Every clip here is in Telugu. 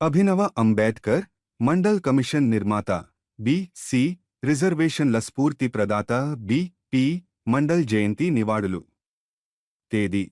అభినవ అంబేద్కర్ మండల్ కమిషన్ నిర్మాత బి సి రిజర్వేషన్ల స్ఫూర్తి ప్రదాత బి పి మండల్ జయంతి నివాళులు. తేదీ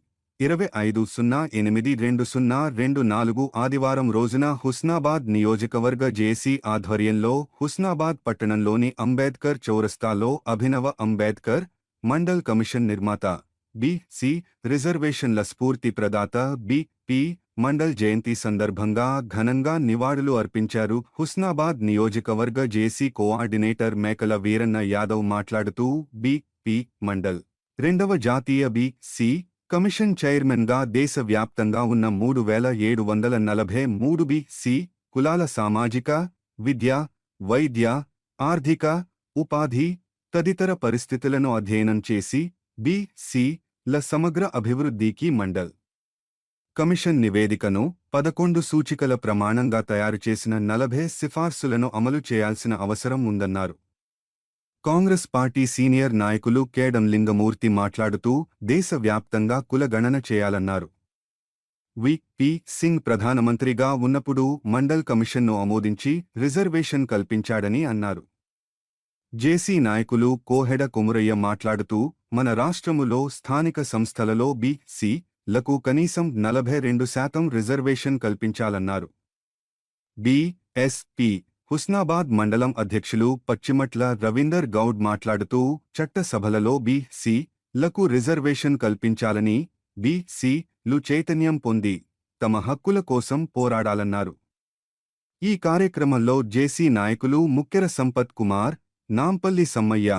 ఇరవై ఐదు సున్నా ఎనిమిది రెండు సున్నా రెండు నాలుగు ఆదివారం రోజున హుస్నాబాద్ నియోజకవర్గ జేసీ ఆధ్వర్యంలో హుస్నాబాద్ పట్టణంలోని అంబేద్కర్ చౌరస్తాలో అభినవ అంబేద్కర్ మండల్ కమిషన్ నిర్మాత బి సి రిజర్వేషన్ల స్ఫూర్తి ప్రదాత బి పి మండల్ జయంతి సందర్భంగా ఘనంగా నివాళులు అర్పించారు హుస్నాబాద్ నియోజకవర్గ జేసీ కోఆర్డినేటర్ మేకల వీరన్న యాదవ్ మాట్లాడుతూ బి పి మండల్. రెండవ జాతీయ బి సి కమిషన్ చైర్మన్గా దేశవ్యాప్తంగా ఉన్న మూడు వేల ఏడు వందల నలభై మూడు బి సి కులాల సామాజిక విద్య వైద్య ఆర్థిక ఉపాధి తదితర పరిస్థితులను అధ్యయనం చేసి బి సి ల సమగ్ర అభివృద్ధికి మండల్. కమిషన్ నివేదికను పదకొండు సూచికల ప్రమాణంగా తయారుచేసిన నలభై సిఫార్సులను అమలు చేయాల్సిన అవసరం ఉందన్నారు. కాంగ్రెస్ పార్టీ సీనియర్ నాయకులు కేడం లింగమూర్తి మాట్లాడుతూ దేశవ్యాప్తంగా కులగణన చేయాలన్నారు. వి. పి. సింగ్ ప్రధానమంత్రిగా ఉన్నప్పుడు మండల్ కమిషన్ను ఆమోదించి రిజర్వేషన్ కల్పించాడని అన్నారు. జేసీ నాయకులు కోహెడ కుమురయ్య మాట్లాడుతూ మన రాష్ట్రములో స్థానిక సంస్థలలో బి సి లకు కనీసం నలభై రెండు శాతం రిజర్వేషన్ కల్పించాలన్నారు. బి. ఎస్. పి. హుస్నాబాద్ మండలం అధ్యక్షులు పచ్చిమట్ల రవీందర్ గౌడ్ మాట్లాడుతూ చట్టసభలలో బి. సి. లకు రిజర్వేషన్ కల్పించాలని బి. సి. లు చైతన్యం పొంది తమ హక్కుల కోసం పోరాడాలన్నారు. ఈ కార్యక్రమంలో జేసీ నాయకులు Mukkera Sampath Kumar Nampally Sammaiah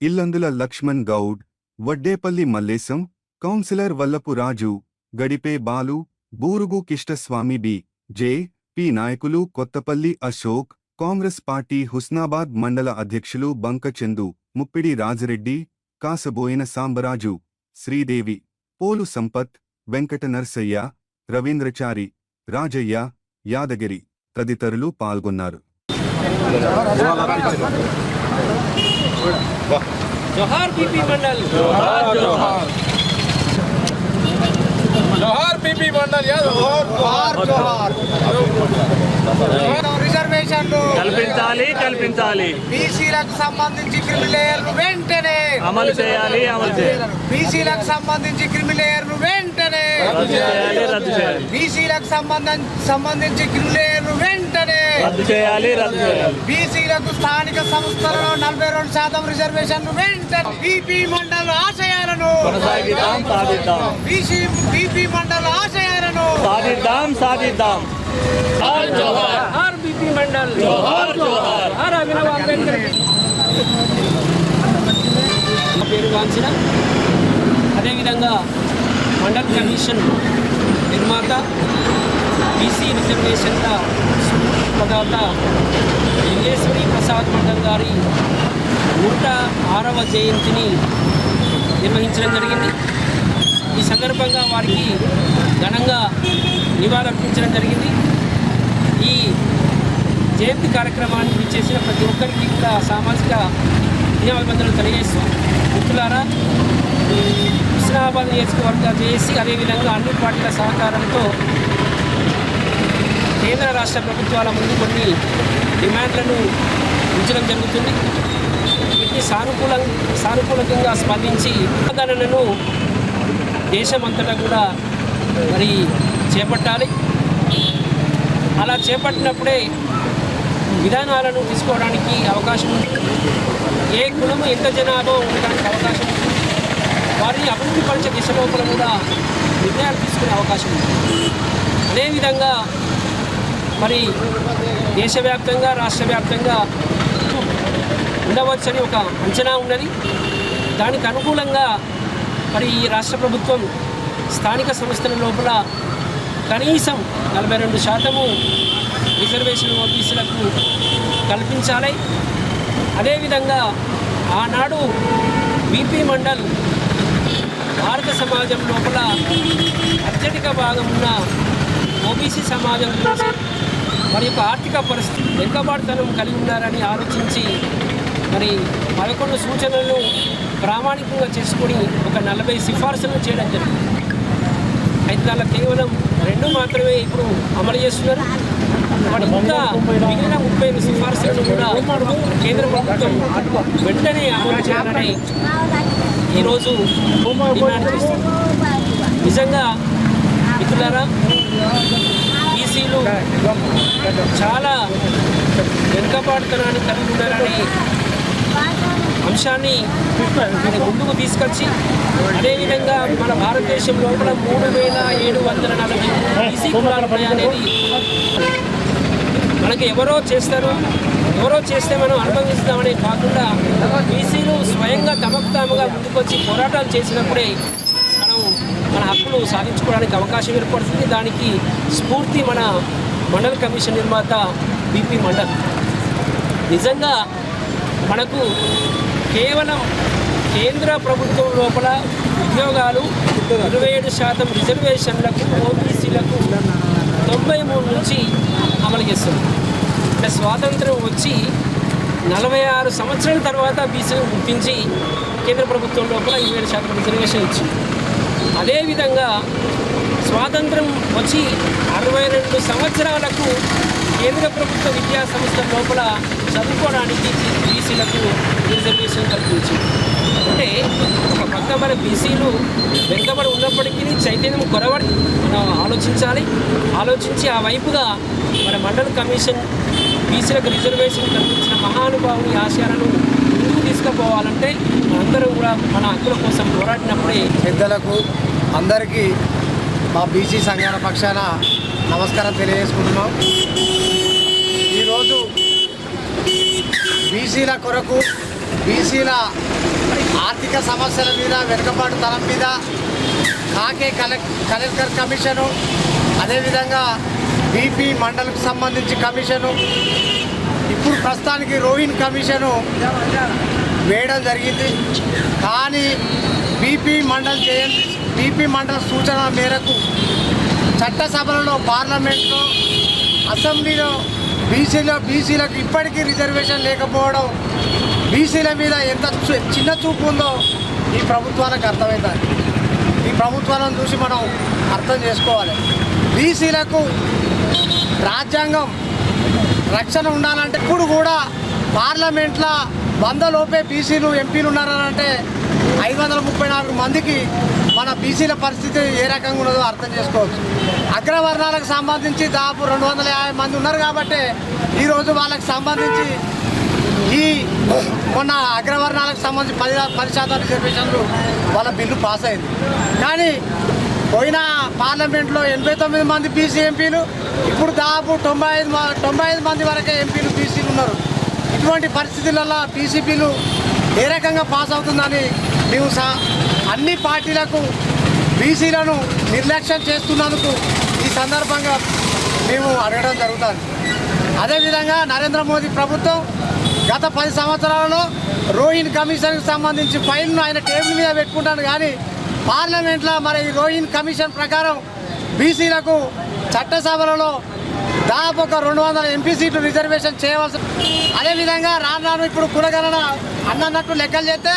Illandula Laxman Goud Vaddepally Mallesham councillor Vallapu Raju Gadipe Balu Burugu Kistaswamy B. J. P. నాయకులు కొత్తపల్లి అశోక్ కాంగ్రెస్ పార్టీ హుస్నాబాద్ మండల అధ్యక్షులు బంకచందు ముప్పిడి రాజిరెడ్డి కాసబోయిన సాంబరాజు శ్రీదేవి పోలు సంపత్ వెంకట నర్సయ్య రవీంద్రచారి రాజయ్య యాదగిరి తదితరులు పాల్గొన్నారు. జోహార్ జోహార్. పీపీ మండల్ యాదవ్ జోహార్ జోహార్ రిజర్వేషన్లు కల్పించాలి కల్పించాలి. బీసీలకు సంబంధించి క్రిమిలేయర్లు వెంటనే అమలు చేయాలి అమలు చేయాలి. బీసీలకు సంబంధించి క్రిమిలేయర్లు వెంటనే రద్దు చేయాలి రద్దు చేయాలి. బీసీలకు సంబంధం సంబంధించి క్రిమిలేయర్లు వెంటనే రద్దు చేయాలి రద్దు చేయాలి. బీసీలకు స్థానిక సంస్థలలో నలభై రెండు శాతం రిజర్వేషన్లు వెంటనే బీపీ మండల ఆశయాలను కొనసాగిద్దాం సాధిద్దాం. బీసీ బీపీ మండల ఆశయాలను సాధిద్దాం సాధిద్దాం. జోహార్. పీపీ మండల్ అభినవ్ అంబేద్కర్. పేరు కాంచిన అదేవిధంగా మండల్ కమిషన్ నిర్మాత బీసీ రిజర్వేషన్ల ప్రదాత లింగేశ్వరి ప్రసాద్ మండల్ గారి నూట ఆరవ జయంతిని నిర్వహించడం జరిగింది. ఈ సందర్భంగా వారికి ఘనంగా నివాళులర్పించడం జరిగింది. జయంతి కార్యక్రమానికి ఇచ్చేసిన ప్రతి ఒక్కరికి కూడా సామాజిక ధన్యవాదాలు తెలియజేస్తూ మిత్రులారా హుస్నాబాద్ నియోజకవర్గ చేసి అదేవిధంగా అన్ని పార్టీల సహకారంతో కేంద్ర రాష్ట్ర ప్రభుత్వాల ముందు కొన్ని డిమాండ్లను ఉంచడం జరుగుతుంది. వీటిని సానుకూల సానుకూలంగా స్పందించి సాధనలను దేశమంతటా కూడా మరి చేపట్టాలి. అలా చేపట్టినప్పుడే విధానాలను తీసుకోవడానికి అవకాశం ఉంది. ఏ కులము ఎంత జనాభా ఉండడానికి అవకాశం ఉంది. వారిని అభివృద్ధి పరిచే దిశ లోపల కూడా నిర్ణయాలు తీసుకునే అవకాశం ఉంది. అదేవిధంగా మరి దేశవ్యాప్తంగా రాష్ట్ర వ్యాప్తంగా ఉండవచ్చని ఒక అంచనా ఉన్నది. దానికి అనుకూలంగా మరి ఈ రాష్ట్ర ప్రభుత్వం స్థానిక సంస్థల లోపల కనీసం నలభై రెండు శాతము రిజర్వేషన్ ఆఫీసులకు కల్పించాలి. అదేవిధంగా ఆనాడు బీపీ మండల్ భారత సమాజం లోపల అత్యధిక భాగం ఉన్న ఓబీసీ సమాజం గురించి మరి యొక్క ఆర్థిక పరిస్థితి వెనుకబాటుతనం కలిగి ఉన్నారని ఆలోచించి మరి పదకొండు సూచనలను ప్రామాణికంగా చేసుకొని ఒక నలభై సిఫార్సులను చేయడం జరిగింది. అయితే దానిలో కేవలం రెండు మాత్రమే ఇప్పుడు అమలు చేస్తున్నారు. ఇంకా మిగిలిన ముప్పై ఐదు సిఫార్సులను కూడా కేంద్ర ప్రభుత్వం వెంటనే అమలు చేయాలని ఈరోజు డిమాండ్ చేస్తుంది. నిజంగా మిత్రులారా బీసీలు చాలా వెనుకబాటుతనాన్ని కలిగి ఉన్నారని అంశాన్ని ముందుకు తీసుకొచ్చి అదేవిధంగా మన భారతదేశం లోపల మూడు వేల ఏడు వందల నలభై ఈసీ కులాలు అనేది మనకి ఎవరో చేస్తారు ఎవరో చేస్తే మనం అనుభవిస్తామనే కాకుండా బీసీలు స్వయంగా తమకు తాముగా ముందుకొచ్చి పోరాటాలు చేసినప్పుడే మనం మన హక్కులు సాధించుకోవడానికి అవకాశం ఏర్పడుతుంది. దానికి స్ఫూర్తి మన మండల కమిషన్ నిర్మాత బీపీ మండల్. నిజంగా మనకు కేవలం కేంద్ర ప్రభుత్వం లోపల ఉద్యోగాలు ఇరవై ఏడు శాతం రిజర్వేషన్లకు ఓబీసీలకు తొంభై మూడు నుంచి తెలియజేస్తుంది అంటే స్వాతంత్రం వచ్చి నలభై ఆరు సంవత్సరాల తర్వాత బీసీలను గుర్తించి కేంద్ర ప్రభుత్వం లోపల ఇరవై ఏడు శాతం రిజర్వేషన్ ఇచ్చింది. అదేవిధంగా స్వాతంత్రం వచ్చి అరవై రెండు సంవత్సరాలకు కేంద్ర ప్రభుత్వ విద్యా సంస్థ లోపల చదువుకోవడానికి బీసీలకు రిజర్వేషన్ కల్పించింది. అంటే ఒక పక్క మన బీసీలు వెనుకబడి ఉన్నప్పటికీ చైతన్యం కొరవడి మనం ఆలోచించాలి. ఆలోచించి ఆ వైపుగా మన మండల కమిషన్ బీసీలకు రిజర్వేషన్ కల్పించిన మహానుభావుని ఆశయాలను ముందుకు తీసుకుపోవాలంటే అందరూ కూడా మన హక్కుల కోసం పోరాడినప్పుడే పెద్దలకు అందరికీ మా బీసీ సంఘాల పక్షాన నమస్కారం తెలియజేసుకుంటున్నాం. ఈరోజు బీసీల కొరకు బీసీల ఆర్థిక సమస్యల మీద వెనుకబాటుతనం మీద కాకే కలెక్టర్ కమిషను అదేవిధంగా బీపీ మండలకు సంబంధించి కమిషను ఇప్పుడు ప్రస్తుతానికి రోహిన్ కమిషను వేయడం జరిగింది. కానీ బీపీ మండల్ జయంతి బీపీ మండల్ సూచన మేరకు చట్టసభలలో పార్లమెంట్లో అసెంబ్లీలో బీసీలో బీసీలకు ఇప్పటికీ రిజర్వేషన్ లేకపోవడం బీసీల మీద ఎంత చిన్న చూపు ఉందో ఈ ప్రభుత్వాలకు అర్థమవుతుంది ఈ ప్రభుత్వాలను చూసి మనం అర్థం చేసుకోవాలి. బీసీలకు రాజ్యాంగం రక్షణ ఉండాలంటే ఇప్పుడు కూడా పార్లమెంట్లో వంద లోపే బీసీలు ఎంపీలు ఉన్నారనంటే ఐదు వందల ముప్పై నాలుగు మందికి మన బీసీల పరిస్థితి ఏ రకంగా ఉన్నదో అర్థం చేసుకోవచ్చు. అగ్రవర్ణాలకు సంబంధించి దాదాపు రెండు వందల యాభై మంది ఉన్నారు కాబట్టి ఈరోజు వాళ్ళకి సంబంధించి ఈ మొన్న అగ్రవర్ణాలకు సంబంధించి పది పది శాతం రిజర్వేషన్లు వాళ్ళ బిల్లు పాస్ అయింది. కానీ పోయిన పార్లమెంట్లో ఎనభై తొమ్మిది మంది బీసీ ఎంపీలు ఇప్పుడు దాదాపు తొంభై ఐదు తొంభై ఐదు మంది వరకే ఎంపీలు బీసీలు ఉన్నారు. ఇటువంటి పరిస్థితులలో బీసీపీలు ఏ రకంగా పాస్ అవుతుందని మేము సా అన్ని పార్టీలకు బీసీలను నిర్లక్ష్యం చేస్తున్నందుకు ఈ సందర్భంగా మేము అడగడం జరుగుతుంది. అదేవిధంగా నరేంద్ర మోదీ ప్రభుత్వం గత పది సంవత్సరాలలో రోహిన్ కమిషన్కి సంబంధించి ఫైల్ను ఆయన టేబుల్ మీద పెట్టుకుంటాను కానీ పార్లమెంట్లో మరి ఈ రోహిన్ కమిషన్ ప్రకారం బీసీలకు చట్టసభలలో దాదాపు ఒక రెండు వందల ఎంపీ సీట్లు రిజర్వేషన్ చేయవలసి అదేవిధంగా రాను ఇప్పుడు కులగణన అన్నట్టు లెక్కలు చేస్తే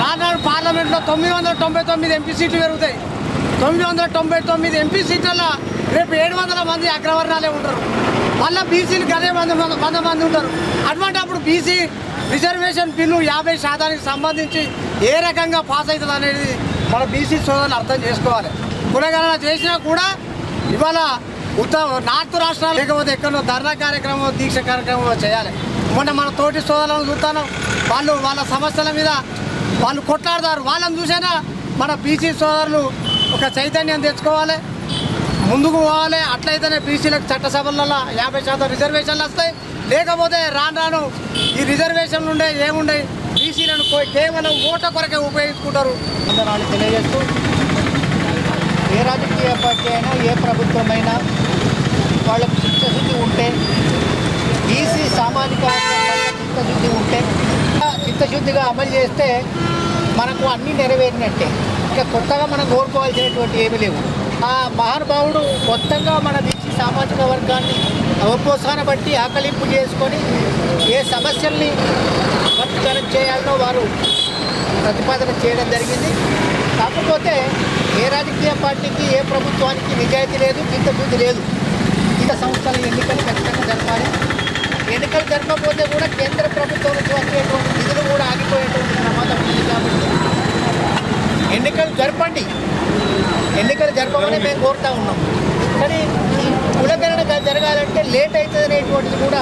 రాను రాను పార్లమెంట్లో తొమ్మిది వందల తొంభై తొమ్మిది ఎంపీ సీట్లు పెరుగుతాయి. తొమ్మిది వందల తొంభై తొమ్మిది ఎంపీ సీట్లలో రేపు ఏడు వందల మంది అగ్రవర్ణాలే ఉంటారు. మళ్ళీ బీసీలు గదే మంది వంద మంది ఉంటారు. అటువంటి అప్పుడు బీసీ రిజర్వేషన్ బిల్లు యాభై శాతానికి సంబంధించి ఏ రకంగా పాస్ అవుతుంది అనేది మన బీసీ సోదరులు అర్థం చేసుకోవాలి. కులగణన చేసినా కూడా ఇవాళ ఉత్తర నార్త్ రాష్ట్రాలు లేకపోతే ఎక్కడో ధర్నా కార్యక్రమం దీక్ష కార్యక్రమం చేయాలి. మొన్న మన తోటి సోదరులను చూస్తాను. వాళ్ళు వాళ్ళ సమస్యల మీద వాళ్ళు కొట్లాడతారు. వాళ్ళని చూసైనా మన బీసీ సోదరులు ఒక చైతన్యం తెచ్చుకోవాలి. ముందుకు పోవాలి. అట్లయితేనే బీసీలకు చట్టసభలలో యాభై శాతం రిజర్వేషన్లు వస్తాయి. లేకపోతే రాను రాను ఈ రిజర్వేషన్లు ఉండే ఏముండే బీసీలను కో- కేవలం ఓట కొరకే ఉపయోగించుకుంటారు అందరాలు తెలియజేస్తూ. ఏ రాజకీయ పార్టీ అయినా ఏ ప్రభుత్వమైనా వాళ్ళకు చిత్తశుద్ధి ఉంటే బీసీ సామాజిక చిత్తశుద్ధి ఉంటే చిత్తశుద్ధిగా అమలు చేస్తే మనకు అన్నీ నెరవేరినట్టే. ఇంకా కొత్తగా మనం కోరుకోవాల్సినటువంటి ఏమీ లేవు. ఆ మహానుభావుడు మొత్తంగా మన దేశ సామాజిక వర్గాన్ని అవపోసాన బట్టి ఆకలింపు చేసుకొని ఏ సమస్యల్ని పరిష్కారం చేయాలనో వారు ప్రతిపాదన చేయడం జరిగింది. కాకపోతే ఏ రాజకీయ పార్టీకి ఏ ప్రభుత్వానికి నిజాయితీ లేదు చిత్తశుద్ధి లేదు. వివిధ సంస్థల ఎన్నికలు ఖచ్చితంగా జరపాలి. ఎన్నికలు జరపకపోతే కూడా కేంద్ర ప్రభుత్వం నుంచి వచ్చేటువంటి నిధులు కూడా ఆగిపోయేటువంటి ప్రమాదం ఉంది కాబట్టి. ఎన్నికలు జరపండి. ఎన్నికలు జరపమని మేము కోరుతా ఉన్నాం. కానీ ఈ కులగణన జరగాలంటే లేట్ అవుతుంది అనేటువంటిది కూడా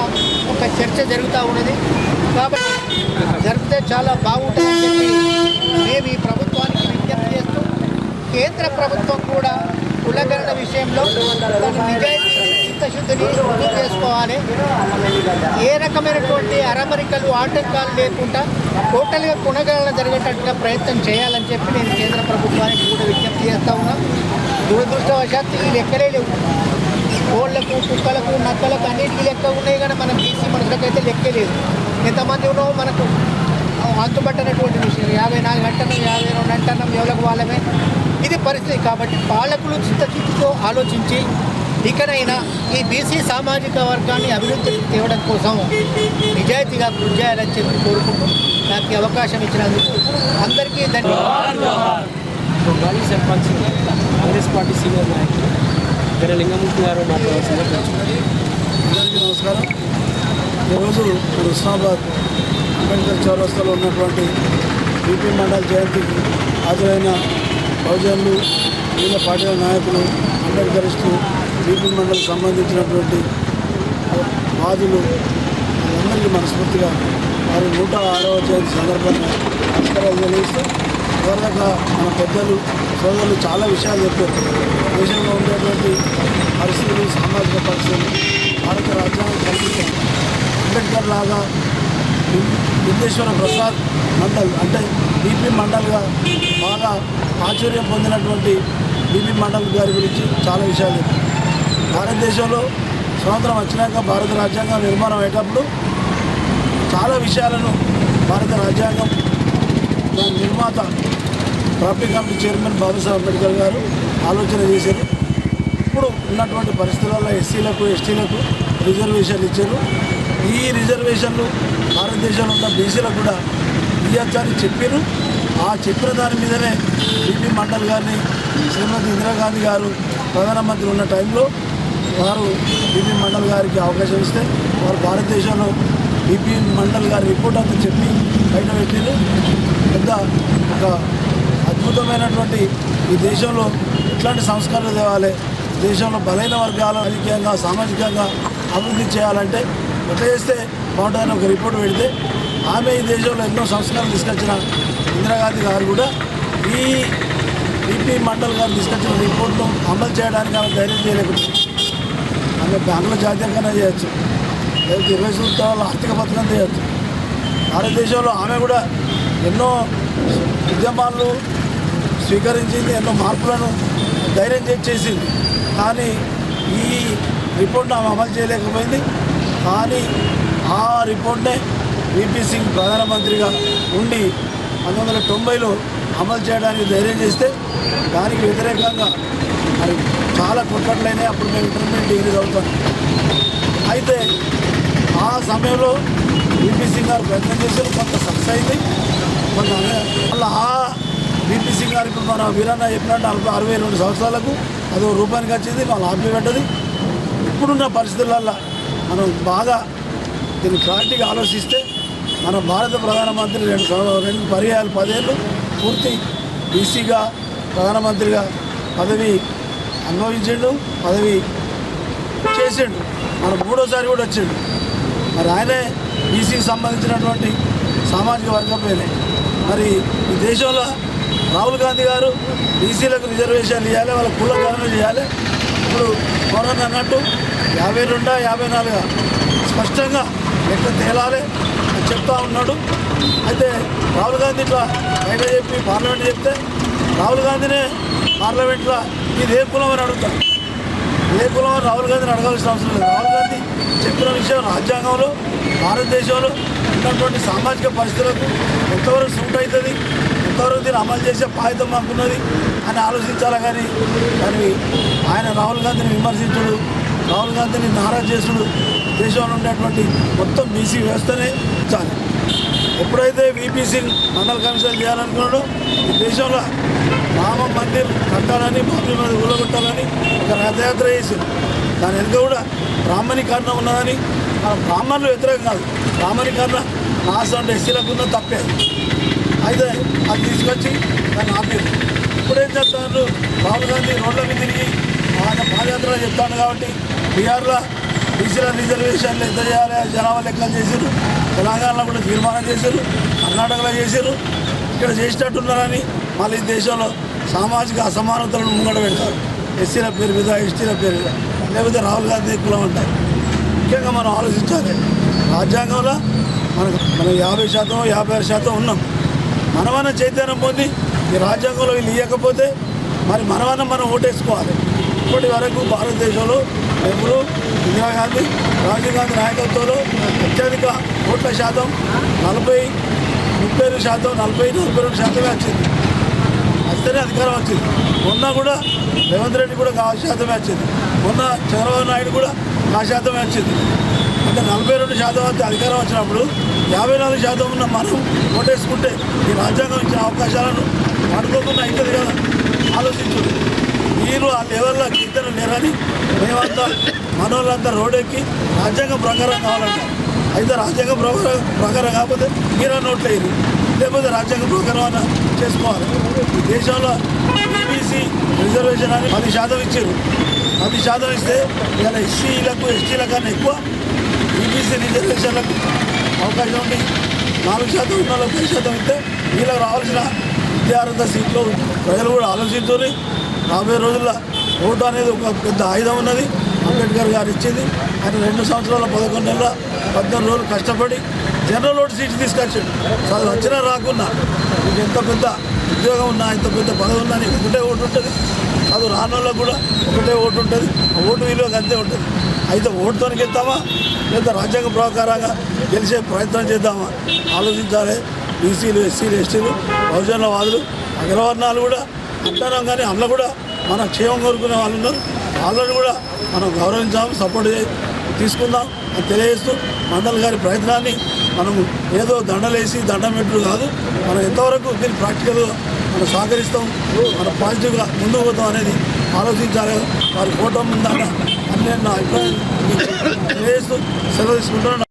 ఒక చర్చ జరుగుతూ ఉన్నది. కాబట్టి జరిపితే చాలా బాగుంటుందని చెప్పి మేము ఈ ప్రభుత్వానికి విజ్ఞప్తి చేస్తూ కేంద్ర ప్రభుత్వం కూడా కులగణన విషయంలో నిజాయితీ చిత్తశుద్ధిని రుజువు చేసుకోవాలి. ఏ రకమైనటువంటి అరమరికలు ఆటంకాలు లేకుండా టోటల్గా కొనగలన జరిగేటట్టుగా ప్రయత్నం చేయాలని చెప్పి నేను కేంద్ర ప్రభుత్వానికి కూడా విజ్ఞప్తి చేస్తా ఉన్నా. దురదృష్టవశాత్తు ఈ లెక్కలే లేవు. కోళ్ళకు కుక్కలకు నక్కలకు అన్నిటికీ లెక్క ఉన్నాయి కానీ మనం బీసీ మనుషులకైతే లెక్కే లేదు. ఎంతమంది ఉన్నామో మనకు అంతుపట్టనటువంటి విషయం. యాభై నాలుగు అంటున్నాం యాభై రెండు అంటున్నాం ఎవరికి వాళ్ళమే? ఇది పరిస్థితి కాబట్టి పాలకులు చిత్తశుద్ధితో ఆలోచించి ఇకనైనా ఈ బీసీ సామాజిక వర్గాన్ని అభివృద్ధి తేవడం కోసం నిజాయితీగా కృషి చేయాలని చెప్పి కోరుకుంటూ నాకు ఈ అవకాశం ఇచ్చినందుకు అందరికీ ధన్యవాదాలు. మాజీ సర్పంచ్ కాంగ్రెస్ పార్టీ సీనియర్ నాయకులు గర లింగమూర్తి గారు మాట్లాడాల్సిందే అందరికీ నమస్కారం ఈరోజు హుస్నాబాద్ అంబేద్కర్ చౌరస్తాలో ఉన్నటువంటి బీపీ మండల్ జయంతికి హాజరైన బహుజనులు వివిధ పార్టీల నాయకులు అంబేద్కరిస్టులు బీపీ మండలికి సంబంధించినటువంటి బాధులు అందరికీ మనస్ఫూర్తిగా వారి నూట ఆరవ జయంతి సందర్భంగా నమస్కారాలు తెలియజేస్తూ ఇవరదాకా మన పెద్దలు సోదరులు చాలా విషయాలు చెప్పారు. దేశంలో ఉండేటువంటి పరిస్థితులు సామాజిక పరిస్థితులు భారత రాజ్యాంగం కల్పించారు అంబేద్కర్ లాగా విద్యేశ్వర ప్రసాద్ మండల్ అంటే బీపీ మండల్గా బాగా ఆశ్చర్యం పొందినటువంటి బీపీ మండల్ గారి గురించి చాలా విషయాలు చెప్పారు. భారతదేశంలో స్వాతంత్రం వచ్చినాక భారత రాజ్యాంగం నిర్మాణం అయ్యేటప్పుడు చాలా విషయాలను భారత రాజ్యాంగం దాని నిర్మాత drafting committee chairman Babasaheb Ambedkar garu ఆలోచన చేశారు. ఇప్పుడు ఉన్నటువంటి పరిస్థితులలో ఎస్సీలకు ఎస్టీలకు రిజర్వేషన్లు ఇచ్చారు. ఈ రిజర్వేషన్లు భారతదేశంలో ఉన్న బీసీలకు కూడా ఇవ్వచ్చని చెప్పారు ఆ చెప్పిన దాని మీదనే బీపీ మండల్ గారిని శ్రీమతి ఇందిరాగాంధీ గారు ప్రధానమంత్రి ఉన్న టైంలో వారు బీపీ మండల్ గారికి అవకాశం ఇస్తే వారు భారతదేశంలో బీపీ మండల్ గారి రిపోర్ట్ అంతా చెప్పి బయట పెట్టారు. పెద్ద ఒక అద్భుతమైనటువంటి ఈ దేశంలో ఎట్లాంటి సంస్కరణలు తేవాలి? దేశంలో బలైన వర్గాల రాజకీయంగా సామాజికంగా అభివృద్ధి చేయాలంటే ఎట్లా చేస్తే బాగుంటుందని ఒక రిపోర్ట్ పెడితే ఆమె ఈ దేశంలో ఎన్నో సంస్కరణలు తీసుకొచ్చిన ఇందిరాగాంధీ గారు కూడా ఈ బీపీ మండల్ గారు తీసుకొచ్చిన రిపోర్ట్ను అమలు చేయడానికి ఆమె ధైర్యం చేయలేకపోతుంది బ్యాంకుల జాతీయంగానే చేయొచ్చు. లేకపోతే ఇరవై సంవత్సరాల ఆర్థిక పథకం చేయొచ్చు. భారతదేశంలో ఆమె కూడా ఎన్నో ఉద్యమాలు స్వీకరించింది ఎన్నో మార్పులను ధైర్యం చేసింది. కానీ ఈ రిపోర్ట్ను ఆమె అమలు చేయలేకపోయింది. కానీ ఆ రిపోర్ట్నే వీపీ సింగ్ ప్రధానమంత్రిగా ఉండి పంతొమ్మిది వందల తొంభైలో అమలు చేయడానికి ధైర్యం చేస్తే దానికి వ్యతిరేకంగా అది చాలా కొట్లాట్లయినాయి అప్పుడు మేము ఇంటర్మీడియట్ డిగ్రీ చదువుతాం. అయితే ఆ సమయంలో బీపీసీ గారు ప్రయత్నం చేశారు. కొంత సక్సెస్ అయింది. కొంత మళ్ళీ ఆ బీపీసీ గారు ఇప్పుడు మన వీరన్న చెప్పినట్టు నలభై అరవై రెండు సంవత్సరాలకు అది ఒక రూపానికి వచ్చింది. వాళ్ళు ఆపి పెట్టది. ఇప్పుడున్న పరిస్థితులల్లో మనం బాగా దీన్ని క్లారిటీగా ఆలోచిస్తే మన భారత ప్రధానమంత్రి రెండు రెండు పర్యాయాలు పదేళ్ళు పూర్తి బీసీగా ప్రధానమంత్రిగా పదవి అనుభవించిండు పదవి చేసిండు. మన మూడోసారి కూడా వచ్చిండు. మరి ఆయనే బీసీకి సంబంధించినటువంటి సామాజిక వర్గంపైనే మరి ఈ దేశంలో రాహుల్ గాంధీ గారు బీసీలకు రిజర్వేషన్లు ఇవ్వాలి వాళ్ళ కుల గణన చేయాలి ఇప్పుడు కరోనా అన్నట్టు యాభై రెండా యాభై నాలుగా? స్పష్టంగా లెక్క తేలాలి అని చెప్తా ఉన్నాడు. అయితే రాహుల్ గాంధీ ఇట్లా బయట చెప్పి పార్లమెంట్ చెప్తే రాహుల్ గాంధీనే పార్లమెంట్లో ఇది ఏ కులం అని అడుగుతారు? ఏ కులం రాహుల్ గాంధీని అడగాల్సిన అవసరం లేదు. రాహుల్ గాంధీ చెప్పిన విషయం రాజ్యాంగంలో భారతదేశంలో ఉన్నటువంటి సామాజిక పరిస్థితులకు ఎంతవరకు సూట్ అవుతుంది? ఎంతవరకు దీన్ని అమలు చేసే బాధ్యత మాకున్నది? అని ఆలోచించాలా కానీ మరి ఆయన రాహుల్ గాంధీని విమర్శించుడు రాహుల్ గాంధీని నారా చేసుడు దేశంలో ఉండేటువంటి మొత్తం బీసీ వ్యవస్థనే చాలు. ఎప్పుడైతే వీపీ సింగ్ మండల కమిషన్ చేయాలనుకున్నాడో ఈ దేశంలో రామ మందిర్ కట్టాలని బాబీ మీద ఊళ్ళగొట్టాలని ఒక రథయాత్ర చేసింది దాని వెనుక కూడా బ్రాహ్మణీకరణ ఉన్నదని మన బ్రాహ్మణులు వ్యతిరేకం కాదు. బ్రాహ్మణీకరణ మాస్ అంటే ఎస్సీలకు ఉన్న తప్పే. అయితే అది తీసుకొచ్చి దాన్ని ఆపారు. ఇప్పుడేం చేస్తున్నారు రాహుల్ గాంధీ రోడ్ల మీద తిరిగి ఆయన పాదయాత్ర చెప్తాను కాబట్టి బీహార్లో బీసీల రిజర్వేషన్లు ఎంత చేయాలి జనాభా లెక్కలు చేశారు తెలంగాణలో కూడా తీర్మానం చేశారు కర్ణాటకలో చేశారు. ఇక్కడ చేసినట్టున్నారని మళ్ళీ ఈ దేశంలో సామాజిక అసమానతలను ముంగడ పెడతారు. ఎస్సీల పేరు మీద ఎస్టీల పేరు మీద. లేకపోతే రాహుల్ గాంధీ కులం అంటారు. ముఖ్యంగా మనం ఆలోచించాలి. రాజ్యాంగంలో మనకు మనం యాభై శాతం యాభై ఆరు శాతం ఉన్నాం. మనమన్న చైతన్యం పొంది ఈ రాజ్యాంగంలో వీళ్ళు ఇవ్వకపోతే మరి మనమన్న మనం ఓటేసుకోవాలి. ఇప్పటి వరకు భారతదేశంలో నెహ్రూ ఇందిరాగాంధీ రాజీవ్ గాంధీ నాయకత్వంలో అత్యధిక ఓట్ల శాతం నలభై ముప్పై రెండు శాతం నలభై నలభై రెండు శాతమే వచ్చింది. అంతనే అధికారం వచ్చింది. మొన్న కూడా రేవంత్ రెడ్డి కూడా ఆ శాతమే వచ్చింది. మొన్న చంద్రబాబు నాయుడు కూడా ఆ శాతమే వచ్చింది. అంటే నలభై రెండు శాతం వచ్చే అధికారం వచ్చినప్పుడు యాభై నాలుగు శాతం ఉన్న మనం ఓటేసుకుంటే ఈ రాజ్యాంగం ఇచ్చిన అవకాశాలను వాడుకోకుండా అవుతుంది కదా? ఆలోచించండి. మీరు ఆ లెవెల్లో ఇద్దరు లేరని మేమంతా మనోళ్ళంతా రోడ్డెక్కి రాజ్యాంగం ప్రకారం కావాలంటారు అయితే రాజ్యాంగం ప్రకారం ప్రకారం కాకపోతే మీరా నోట్ వేయరు లేకపోతే రాజ్యాంగం ప్రకారం అన్న చేసుకోవాలి. ఈ దేశంలో బీబీసీ రిజర్వేషన్ అని పది శాతం ఇచ్చారు పది శాతం ఇస్తే ఇలా ఎస్సీలకు ఎస్టీల కన్నా ఎక్కువ బీబీసీ రిజర్వేషన్లకు అవకాశం ఉంది. నాలుగు శాతం ఉన్న వాళ్ళకి పది శాతం ఇస్తే వీళ్ళకి రావాల్సిన విద్యార్థ సీట్లు ప్రజలు కూడా ఆలోచించుకొని రాబోయే రోజుల్లో ఓటు అనేది ఒక పెద్ద ఆయుధం ఉన్నది. అంబేద్కర్ గారు ఇచ్చింది. ఆయన రెండు సంవత్సరాల పదకొండు నెలల పద్దెనిమిది రోజులు కష్టపడి జనరల్ ఓటు సీట్ తీసుకొచ్చాడు. చదువు వచ్చినా రాకున్నా ఎంత పెద్ద ఉద్యోగం ఉన్నా ఎంత పెద్ద పదవి ఉన్నా నీకు ఒకటే ఓటు ఉంటుంది. చదువు రాని కూడా ఒకటే ఓటు ఉంటుంది. ఓటు విలువకి అంతే ఉంటుంది. అయితే ఓటుతో గెలుతామా లేదా రాజ్యాంగ ప్రకారంగా గెలిచే ప్రయత్నం చేద్దామా? ఆలోచించాలి. బీసీలు ఎస్సీలు ఎస్టీలు బహుజన వాదులు అగ్రవర్ణాలు కూడా అంటున్నాం కానీ అందులో కూడా మన క్షేమం కోరుకునే వాళ్ళు ఉన్నారు. వాళ్ళని కూడా మనం గౌరవించాము సపోర్ట్ చే- తీసుకుందాం అని తెలియజేస్తూ మండల్ గారి ప్రయత్నాన్ని మనం ఏదో దండలేసి దండం పెట్టు కాదు మనం ఎంతవరకు దీన్ని ప్రాక్టికల్గా మనం సహకరిస్తాం మనం పాజిటివ్గా ముందుకు పోతాం అనేది ఆలోచించాలి. వారి కోటం ముందట అని నేను నా అభిప్రాయం. తెలియజేస్తూ సెలవు తీసుకుంటున్నాను.